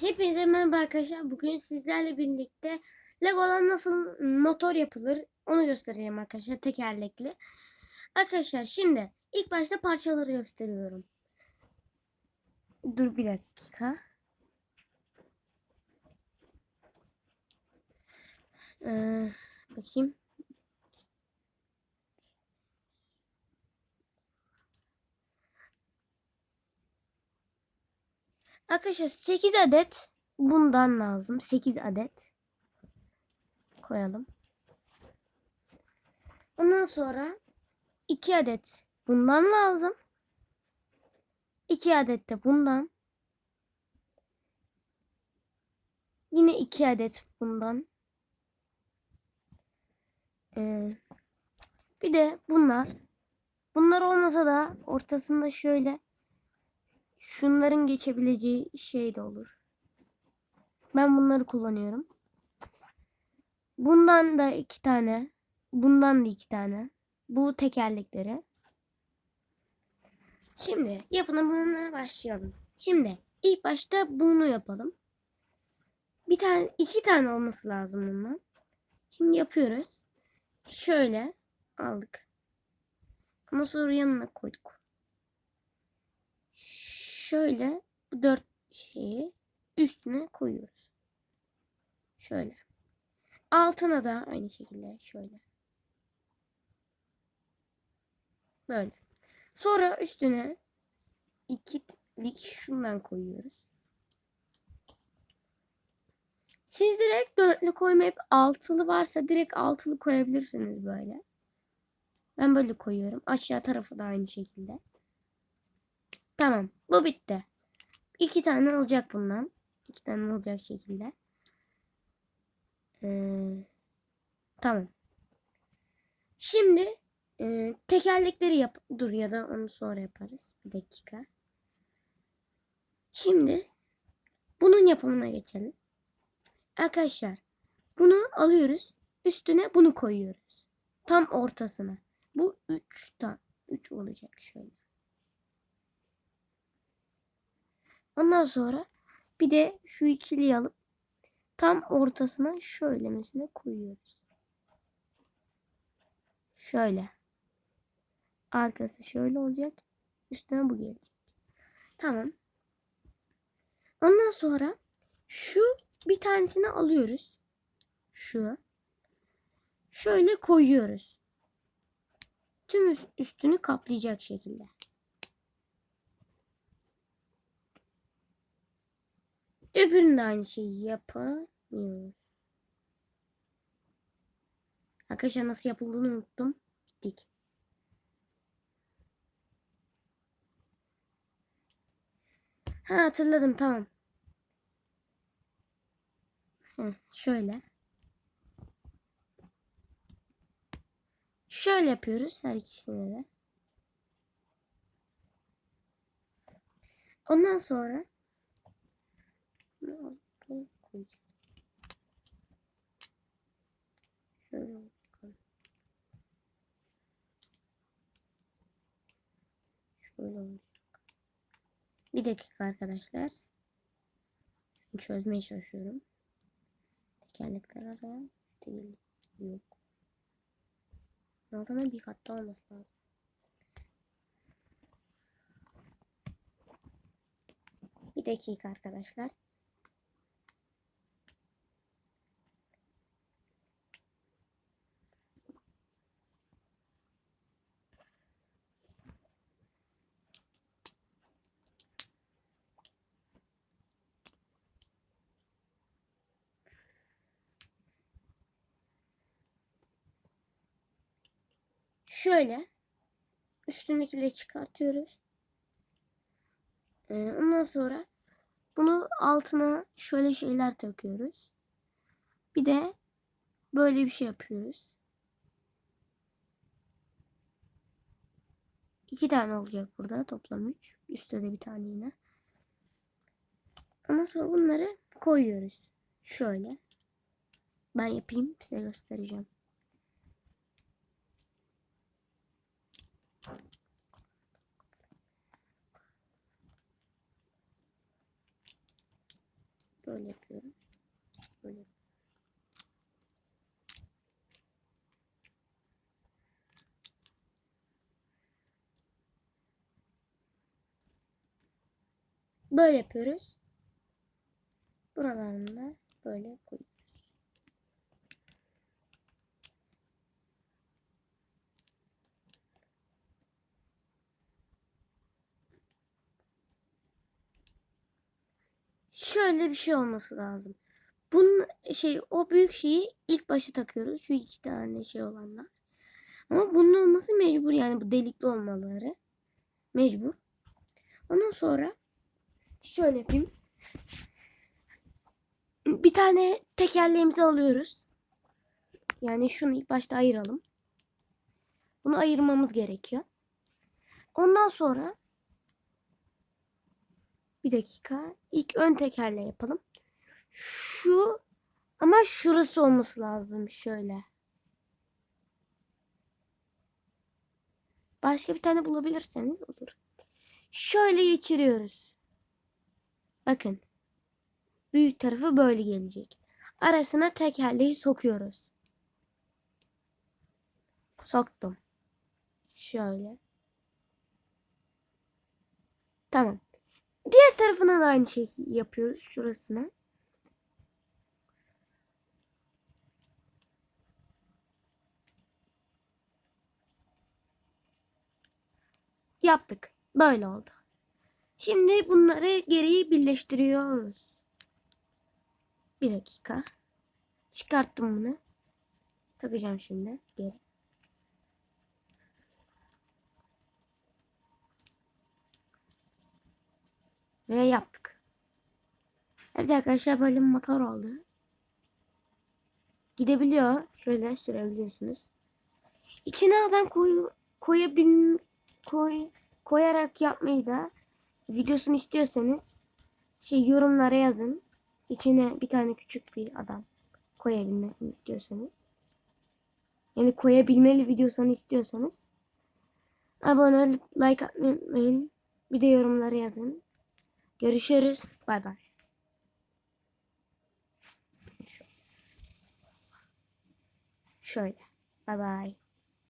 Hepinize merhaba arkadaşlar. Bugün sizlerle birlikte Lego'dan nasıl motor yapılır onu göstereceğim arkadaşlar tekerlekli. Arkadaşlar şimdi ilk başta parçaları gösteriyorum. Dur bir dakika. Ee, bakayım. Arkadaşlar 8 adet bundan lazım. 8 adet koyalım. Ondan sonra 2 adet bundan lazım. 2 adet de bundan. Yine 2 adet bundan. Ee, bir de bunlar. Bunlar olmasa da ortasında şöyle şunların geçebileceği şey de olur. Ben bunları kullanıyorum. Bundan da iki tane. Bundan da iki tane. Bu tekerlekleri. Şimdi yapımına başlayalım. Şimdi ilk başta bunu yapalım. Bir tane, iki tane olması lazım bundan. Şimdi yapıyoruz. Şöyle aldık. Ama sonra yanına koyduk şöyle bu dört şeyi üstüne koyuyoruz. Şöyle. Altına da aynı şekilde şöyle. Böyle. Sonra üstüne ikilik şundan koyuyoruz. Siz direkt dörtlü koymayıp altılı varsa direkt altılı koyabilirsiniz böyle. Ben böyle koyuyorum. Aşağı tarafı da aynı şekilde. Tamam. Bu bitti. İki tane olacak bundan. İki tane olacak şekilde. Ee, tamam. Şimdi e, tekerlekleri yap. Dur ya da onu sonra yaparız. Bir dakika. Şimdi bunun yapımına geçelim. Arkadaşlar bunu alıyoruz. Üstüne bunu koyuyoruz. Tam ortasına. Bu 3 tam 3 olacak şöyle. Ondan sonra bir de şu ikiliyi alıp tam ortasına şöylemesine koyuyoruz. Şöyle. Arkası şöyle olacak. Üstüne bu gelecek. Tamam. Ondan sonra şu bir tanesini alıyoruz. Şu. Şöyle koyuyoruz. Tüm üstünü kaplayacak şekilde. Öbürünün de aynı şeyi yapamıyoruz. Arkadaşlar nasıl yapıldığını unuttum. Gittik. Ha hatırladım tamam. Heh, şöyle. Şöyle yapıyoruz her ikisine de. Ondan sonra Şunu altına koyacağız. Şöyle bakalım. Şöyle olacak. Bir dakika arkadaşlar. Çözmeye çalışıyorum. Tekerlekler araya değil. Yok. Altına bir kat olması lazım. Bir dakika arkadaşlar. Şöyle üstündekileri çıkartıyoruz. Ee, ondan sonra bunu altına şöyle şeyler takıyoruz. Bir de böyle bir şey yapıyoruz. İki tane olacak burada toplam üç. Üstte de bir tane yine. Ondan sonra bunları koyuyoruz. Şöyle. Ben yapayım size göstereceğim. Şöyle yapıyorum. Böyle. Böyle yapıyoruz. Buralarını da böyle koyuyoruz. Şöyle bir şey olması lazım. Bunun şey o büyük şeyi ilk başa takıyoruz. Şu iki tane şey olanlar. Ama bunun olması mecbur yani bu delikli olmaları. Mecbur. Ondan sonra şöyle yapayım. Bir tane tekerleğimizi alıyoruz. Yani şunu ilk başta ayıralım. Bunu ayırmamız gerekiyor. Ondan sonra bir dakika. İlk ön tekerle yapalım. Şu ama şurası olması lazım şöyle. Başka bir tane bulabilirseniz olur. Şöyle geçiriyoruz. Bakın. Büyük tarafı böyle gelecek. Arasına tekerleği sokuyoruz. Soktum. Şöyle. Tamam. Diğer tarafına da aynı şey yapıyoruz. Şurasına. Yaptık. Böyle oldu. Şimdi bunları geriye birleştiriyoruz. Bir dakika. Çıkarttım bunu. Takacağım şimdi. Geri. Ve yaptık. Evet arkadaşlar böyle motor oldu. Gidebiliyor. Şöyle sürebiliyorsunuz. İçine adam koy, koyabil, koy, koyarak yapmayı da videosunu istiyorsanız şey yorumlara yazın. İçine bir tane küçük bir adam koyabilmesini istiyorsanız. Yani koyabilmeli videosunu istiyorsanız. Abone olup like atmayı unutmayın. Bir de yorumlara yazın. Görüşürüz. Bay bay. Şöyle. Bay bay.